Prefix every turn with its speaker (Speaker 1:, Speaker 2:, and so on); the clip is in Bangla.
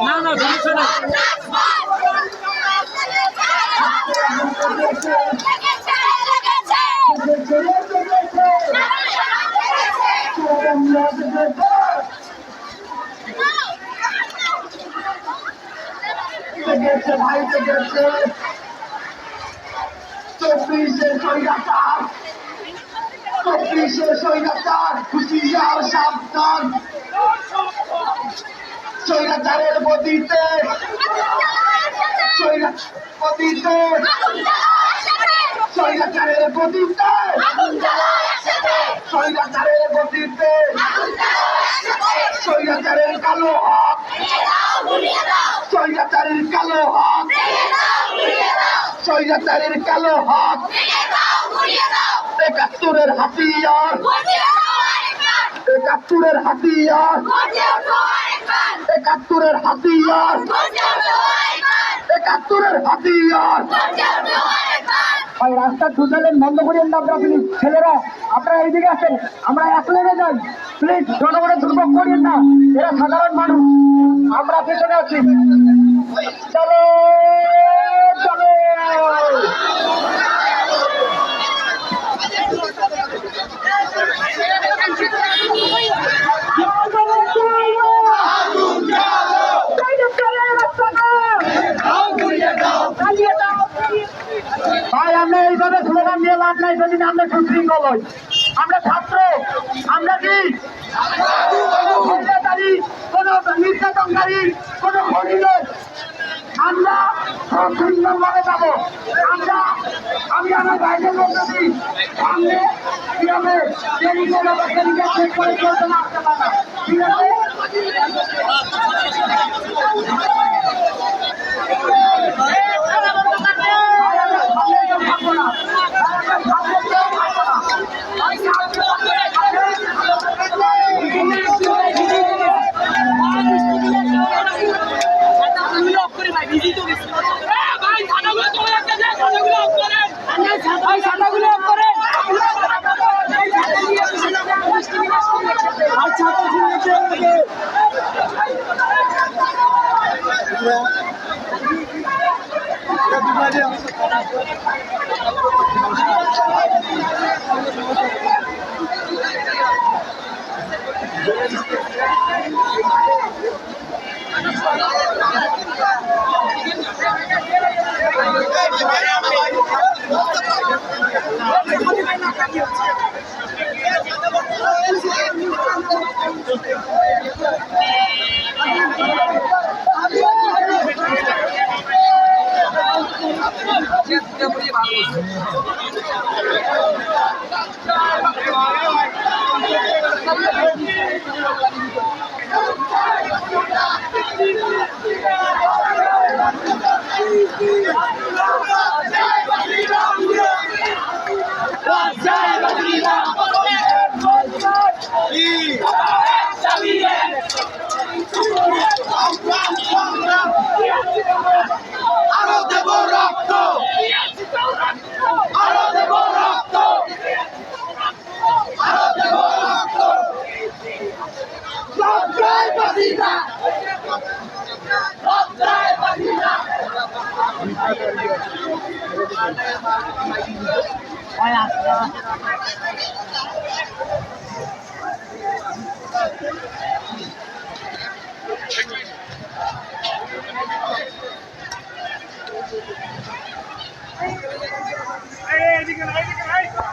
Speaker 1: না না সমস্যা নেই।
Speaker 2: ভাই গেছে চব্বিশে সৈরাচার চব্বিশে সৈরাচার হুশিয়ার সাবধান সৈরাচারের গতিতে গতিতে সৈরাচারের গতিতে সৈরাচারের গতিতে সৈরাচারের কালো হাত সৈরাচারের কালো হাত সৈরাচারের কালো হাত। একাত্তরের হাতিয়ার। একাত্তরের হাতিয়ার। একাত্তরের হাতিয়ার। একাত্তরের হাতিয়ার। ভাই রাস্তার দুধালেন বন্ধ করিয়েন না আপনারা ছেলেরা। আপনারা এইদিকে আসেন, আমরা এক লেনে যাই। প্লিজ জনগণের দুর্ভোগ করিয়েন না। এরা সাধারণ মানুষ। আমরা পেছনে আছি চলো চলো ভাই আমরা এইভাবে স্লোগান দিয়ে লাভ নাই যদি আমরা সুশৃঙ্খল হই। আমরা ছাত্র, আমরা কি? কোন নির্যাতনকারী, কোন খনি আমরা সুশৃঙ্খলভাবে যাব। আমরা, আমি আমার বলতে দিই সামনে কি দেরি করে বা দেরিকে চেক করে চলতে না। আসতে পারে। ঠিক
Speaker 3: আরও Thank you.
Speaker 2: Olha só.